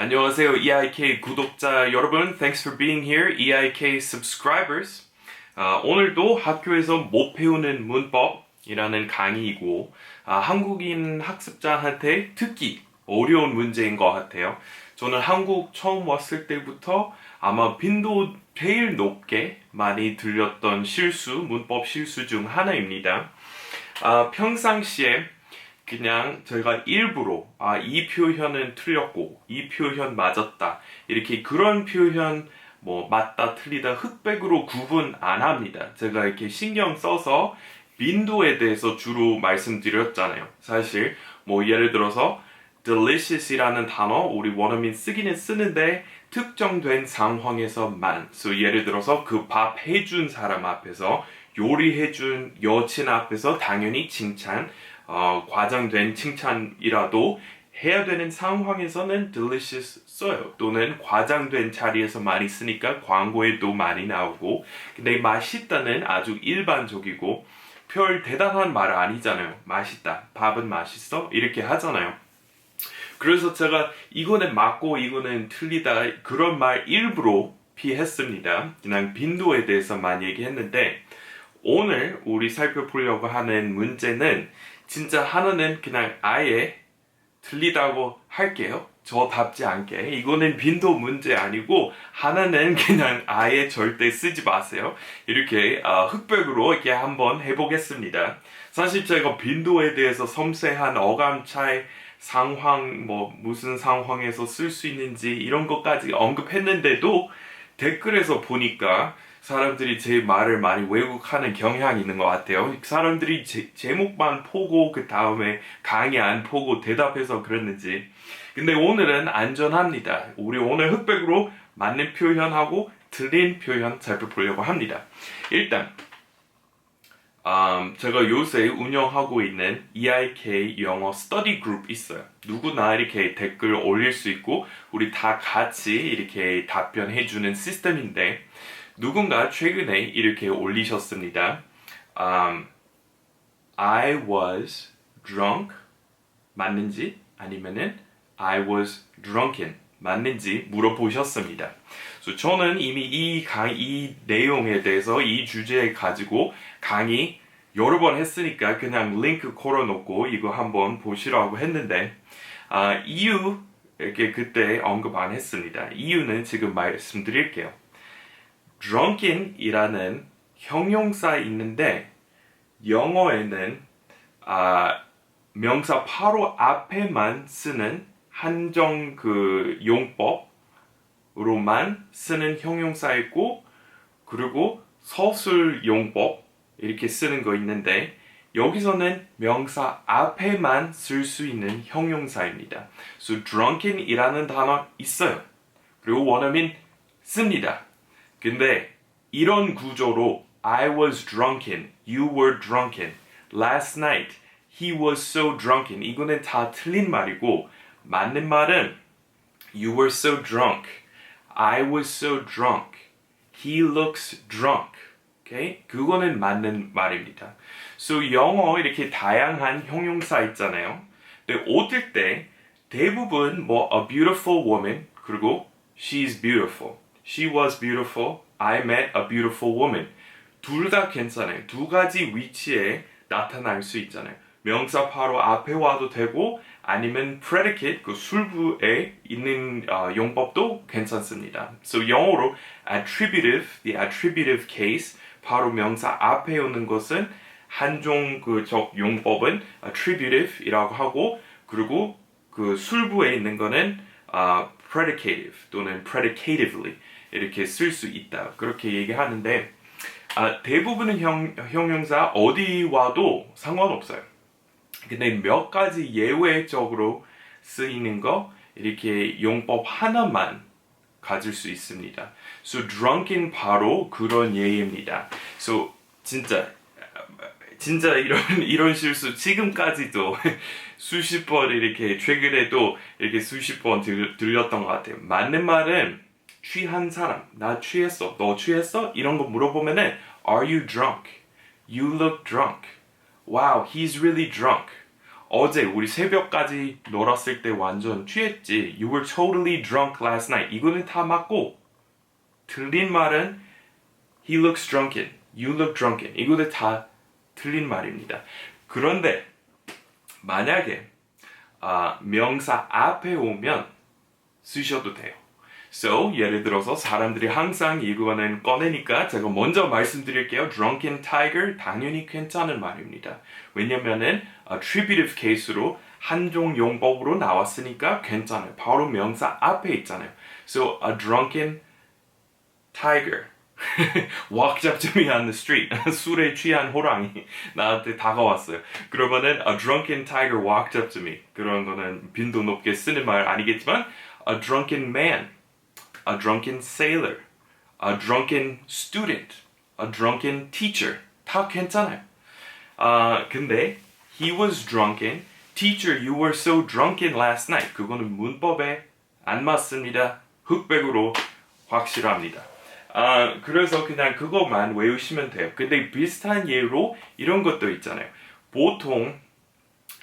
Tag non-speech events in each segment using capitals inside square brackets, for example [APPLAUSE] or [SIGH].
안녕하세요, EIK 구독자 여러분. Thanks for being here, EIK subscribers. 아, 오늘도 학교에서 못 배우는 문법이라는 강의이고 아, 한국인 학습자한테 특히 어려운 문제인 것 같아요. 저는 한국 처음 왔을 때부터 아마 빈도 제일 높게 많이 들렸던 실수, 문법 실수 중 하나입니다. 아, 평상시에 그냥 저희가 일부러 아, 이 표현은 틀렸고 이 표현 맞았다 이렇게 그런 표현 뭐 맞다 틀리다 흑백으로 구분 안 합니다. 제가 이렇게 신경 써서 빈도에 대해서 주로 말씀드렸잖아요. 사실 뭐 예를 들어서 delicious이라는 단어 우리 원어민 쓰기는 쓰는데 특정된 상황에서만 so 예를 들어서 그 밥 해준 사람 앞에서 요리해준 여친 앞에서 당연히 칭찬 어, 과장된 칭찬이라도 해야 되는 상황에서는 delicious 써요. 또는 과장된 자리에서 많이 쓰니까 광고에도 많이 나오고 근데 맛있다는 아주 일반적이고 별 대단한 말 아니잖아요. 맛있다. 밥은 맛있어? 이렇게 하잖아요. 그래서 제가 이거는 맞고 이거는 틀리다 그런 말 일부러 피했습니다. 그냥 빈도에 대해서만 얘기했는데 오늘 우리 살펴보려고 하는 문제는 진짜 하나는 그냥 아예 틀리다고 할게요. 저답지 않게. 이거는 빈도 문제 아니고 하나는 그냥 아예 절대 쓰지 마세요. 이렇게 어, 흑백으로 이렇게 한번 해보겠습니다. 사실 제가 빈도에 대해서 섬세한 어감 차이 상황 뭐 무슨 상황에서 쓸 수 있는지 이런 것까지 언급했는데도 댓글에서 보니까 사람들이 제 말을 많이 왜곡하는 경향이 있는 것 같아요. 사람들이 제, 제목만 보고 그 다음에 강의 안 보고 대답해서 그랬는지. 근데 오늘은 안전합니다. 우리 오늘 흑백으로 맞는 표현하고 틀린 표현 살펴보려고 합니다. 일단 음, 제가 요새 운영하고 있는 EIK 영어 스터디 그룹 있어요. 누구나 이렇게 댓글 올릴 수 있고 우리 다 같이 이렇게 답변해주는 시스템인데 누군가 최근에 이렇게 올리셨습니다. Um, I was drunk 맞는지 아니면은 I was drunken 맞는지 물어보셨습니다. So 저는 이미 이, 강, 이 내용에 대해서 이 주제에 가지고 강의 여러 번 했으니까 그냥 링크 걸어놓고 이거 한번 보시라고 했는데 아, 이유 이렇게 그때 언급 안 했습니다. 이유는 지금 말씀드릴게요. Drunken이라는 형용사 있는데 영어에는 아, 명사 바로 앞에만 쓰는 한정 그 용법으로만 쓰는 형용사 있고 그리고 서술 용법 이렇게 쓰는 거 있는데 여기서는 명사 앞에만 쓸 수 있는 형용사입니다. So drunken이라는 단어 있어요. 그리고 원어민 씁니다. 근데 이런 구조로 I was drunken, you were drunken, last night he was so drunken 이거는 다 틀린 말이고 맞는 말은 you were so drunk, I was so drunk, he looks drunk. 오케이? 그거는 맞는 말입니다. So 영어 이렇게 다양한 형용사 있잖아요. 근데 얻을 때 대부분 뭐 a beautiful woman 그리고 she's beautiful. She was beautiful. I met a beautiful woman. 둘 다 괜찮아요. 두 가지 위치에 나타날 수 있잖아요. 명사 바로 앞에 와도 되고 아니면 predicate 그 술부에 있는 어, 용법도 괜찮습니다. So 영어로 attributive, the attributive case 바로 명사 앞에 오는 것은 한종 그적 용법은 attributive이라고 하고 그리고 그 술부에 있는 거는 어, predicative 또는 predicatively 이렇게 쓸 수 있다. 그렇게 얘기하는데 아, 대부분의 형, 형용사 어디 와도 상관없어요. 근데 몇 가지 예외적으로 쓰이는 거 이렇게 용법 하나만 가질 수 있습니다. So drunken 바로 그런 예입니다. So 진짜 진짜 이런 [LAUGHS] 이런 실수 지금까지도 [LAUGHS] 수십 번 이렇게 최근에도 이렇게 수십 번 들, 들렸던 것 같아요. 맞는 말은 취한 사람, 나 취했어, 너 취했어? 이런 거 물어보면은 Are you drunk? You look drunk. Wow, he's really drunk. 어제 우리 새벽까지 놀았을 때 완전 취했지. You were totally drunk last night. 이거는 다 맞고 틀린 말은 He looks drunken. You look drunken. 이거는 다 틀린 말입니다. 그런데 만약에 아, 명사 앞에 오면 쓰셔도 돼요. So 예를 들어서 사람들이 항상 이거는 꺼내니까 제가 먼저 말씀드릴게요. Drunken tiger 당연히 괜찮은 말입니다. 왜냐면은 attributive case로 한종 용법으로 나왔으니까 괜찮아요. 바로 명사 앞에 있잖아요. So a drunken tiger walked up to me on the street. [LAUGHS] 술에 취한 호랑이 [LAUGHS] 나한테 다가왔어요. 그러면은 a drunken tiger walked up to me. 그런 거는 빈도 높게 쓰는 말 아니겠지만 a drunken man, a drunken sailor, a drunken student, a drunken teacher 다 괜찮아요. 아 근데 he was drunken. Teacher, you were so drunken last night. 그거는 문법에 안 맞습니다. 흑백으로 확실합니다. 아, 그래서 그냥 그것만 외우시면 돼요. 근데 비슷한 예로 이런 것도 있잖아요. 보통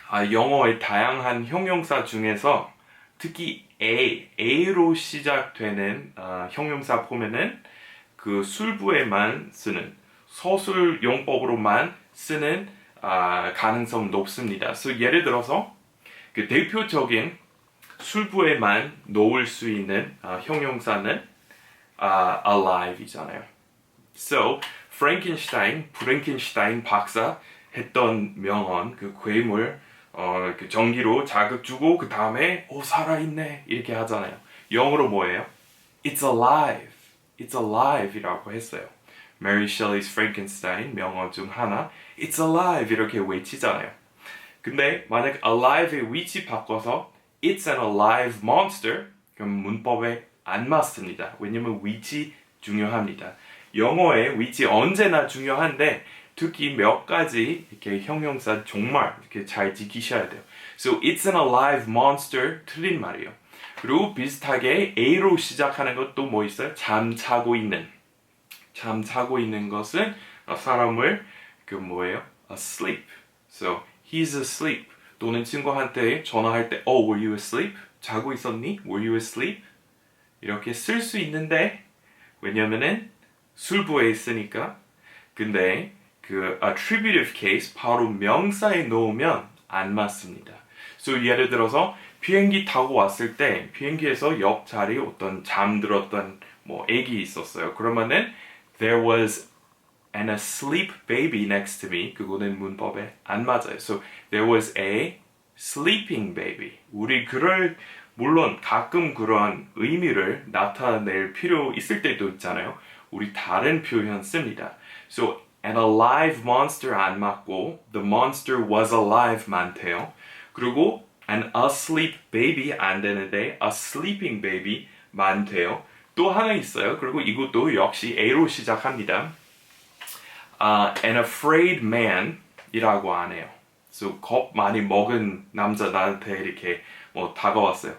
아, 영어의 다양한 형용사 중에서 특히 A, A로 시작되는 아, 형용사 보면은 그 술부에만 쓰는 서술 용법으로만 쓰는 아, 가능성 높습니다. 그래서 예를 들어서 그 대표적인 술부에만 놓을 수 있는 아, 형용사는 아, alive이잖아요. So, 프랭켄슈타인, 프랭켄슈타인 박사 했던 명언, 그 괴물, 어, 그 전기로 자극 주고 그 다음에 오 살아있네 이렇게 하잖아요. 영어로 뭐예요? It's alive. It's alive이라고 했어요. Mary Shelley's Frankenstein 명언 중 하나 It's alive 이렇게 외치잖아요. 근데 만약 alive의 위치 바꿔서 It's an alive monster 그럼 문법에 안 맞습니다. 왜냐면 위치 중요합니다. 영어의 위치 언제나 중요한데 특히 몇 가지 이렇게 형용사 정말 이렇게 잘 지키셔야 돼요. So it's an alive monster 틀린 말이에요. 그리고 비슷하게 A로 시작하는 것도 뭐 있어요? 잠자고 있는. 잠자고 있는 것은 사람을 그 뭐예요? asleep. So he's asleep. 또는 친구한테 전화할 때 Oh, were you asleep? 자고 있었니? Were you asleep? 이렇게 쓸 수 있는데 왜냐면은 술부에 있으니까 근데 그 attributive case 바로 명사에 놓으면 안 맞습니다. So 예를 들어서 비행기 타고 왔을 때 비행기에서 옆 자리에 어떤 잠들었던 뭐 애기 있었어요. 그러면은 there was an asleep baby next to me. 그거는 문법에 안 맞아요. So there was a sleeping baby. 우리 그럴 물론 가끔 그러한 의미를 나타낼 필요 있을 때도 있잖아요. 우리 다른 표현 씁니다. So an alive monster 안 맞고 the monster was alive만 돼요. 그리고 an asleep baby 안 되는데 a sleeping baby만 돼요. 또 하나 있어요. 그리고 이것도 역시 A로 시작합니다. Uh, an afraid man 이라고 안 해요. So 겁 많이 먹은 남자 나한테 이렇게 뭐 다가왔어요.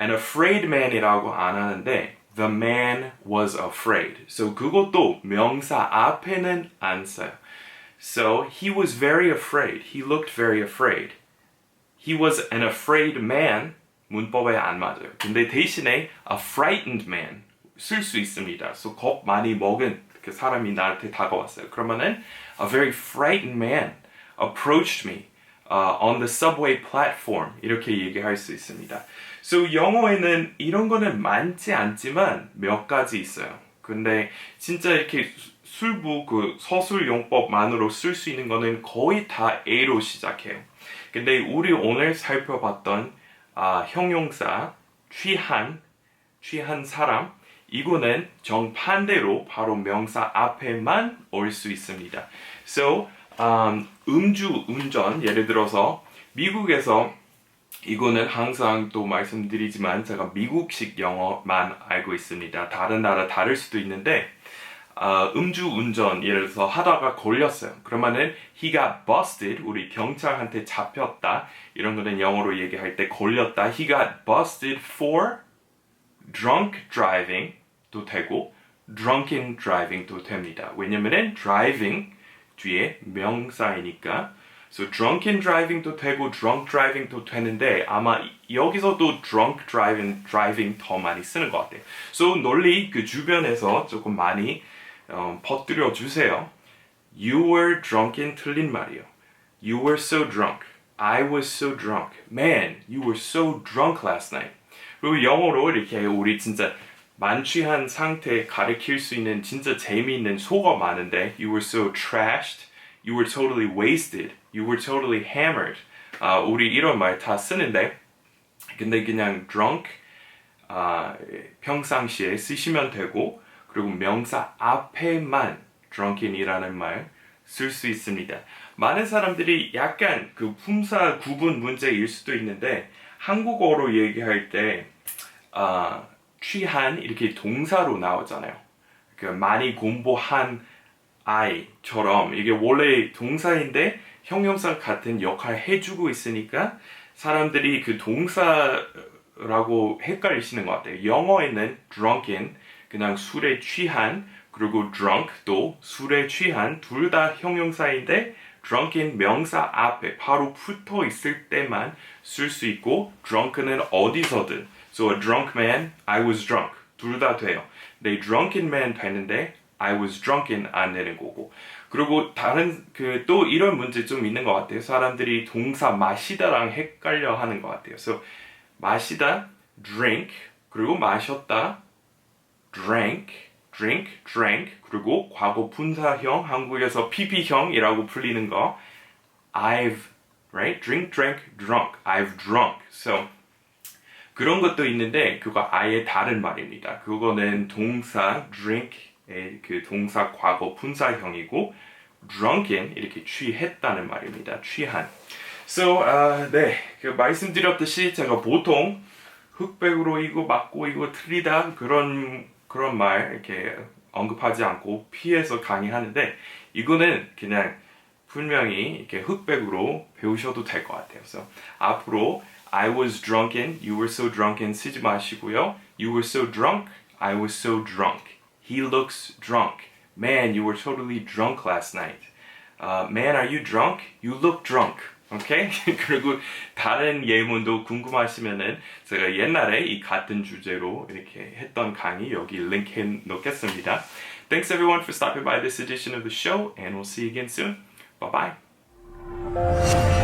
An afraid man이라고 안 하는데 the man was afraid. So 그것도 명사 앞에는 안 써요. So he was very afraid. He looked very afraid. He was an afraid man. 문법에 안 맞아요. 근데 대신에 a frightened man 쓸 수 있습니다. So 겁 많이 먹은 그 사람이 나한테 다가왔어요. 그러면은 a very frightened man approached me Uh, on the subway platform 이렇게 얘기할 수 있습니다. So 영어에는 이런 거는 많지 않지만 몇 가지 있어요. 근데 진짜 이렇게 술부 그 서술 용법만으로 쓸 수 있는 거는 거의 다 A로 시작해요. 근데 우리 오늘 살펴봤던 아, 형용사 취한 취한 사람 이거는 정반대로 바로 명사 앞에만 올 수 있습니다. So 음주 운전 예를 들어서 미국에서 이거는 항상 또 말씀드리지만 제가 미국식 영어만 알고 있습니다. 다른 나라 다를 수도 있는데 어, 음주 운전 예를 들어서 하다가 걸렸어요. 그러면은 he got busted 우리 경찰한테 잡혔다 이런 거는 영어로 얘기할 때 걸렸다. he got busted for drunk driving도 되고 drunken driving도 됩니다. 왜냐면은 driving 뒤에 명사이니까 So drunken driving도 되고 drunk driving도 되는데 아마 여기서도 drunk driving, driving 더 많이 쓰는 것 같아요. So 널리 그 주변에서 조금 많이 어, 퍼뜨려 주세요. You were drunken 틀린 말이에요. You were so drunk. I was so drunk. Man, you were so drunk last night. 그리고 영어로 이렇게 우리 진짜 만취한 상태 가리킬 수 있는 진짜 재미있는 속어 많은데 You were so trashed. You were totally wasted. You were totally hammered. 아, 우리 이런 말 다 쓰는데 근데 그냥 drunk 아, 평상시에 쓰시면 되고 그리고 명사 앞에만 drunken이라는 말 쓸 수 있습니다. 많은 사람들이 약간 그 품사 구분 문제일 수도 있는데 한국어로 얘기할 때 아, 취한 이렇게 동사로 나오잖아요. 그 많이 공부한 아이처럼 이게 원래 동사인데 형용사 같은 역할 해주고 있으니까 사람들이 그 동사라고 헷갈리시는 것 같아요. 영어에는 drunken 그냥 술에 취한 그리고 drunk 또 술에 취한 둘 다 형용사인데 drunken 명사 앞에 바로 붙어 있을 때만 쓸 수 있고 drunk는 어디서든 so a drunk man, I was drunk 둘 다 돼요. 네, drunken man 되는데 I was drunken 안 되는 거고. 그리고 다른 그 또 이런 문제 좀 있는 것 같아요. 사람들이 동사 마시다랑 헷갈려 하는 것 같아요. So 마시다 drink 그리고 마셨다 drank, drink, drank 그리고 과거 분사형 한국에서 PP형이라고 불리는 거 I've right drink, drank, drunk. I've drunk. So 그런 것도 있는데 그거 아예 다른 말입니다. 그거는 동사 drink의 그 동사 과거 분사형이고 drunken 이렇게 취했다는 말입니다. 취한. So 아, 네, 그 말씀드렸듯이 제가 보통 흑백으로 이거 맞고 이거 틀리다 그런 그런 말 이렇게 언급하지 않고 피해서 강의하는데 이거는 그냥 분명히 이렇게 흑백으로 배우셔도 될 것 같아요. 그래서 앞으로 I was drunken, you were so drunken 쓰지 마시고요. You were so drunk, I was so drunk. He looks drunk. Man, you were totally drunk last night. Uh, man, are you drunk? You look drunk. 오케이? [LAUGHS] 그리고 다른 예문도 궁금하시면은 제가 옛날에 이 같은 주제로 이렇게 했던 강의 여기 링크해 놓겠습니다. Thanks everyone for stopping by this edition of the show and we'll see you again soon. Bye bye.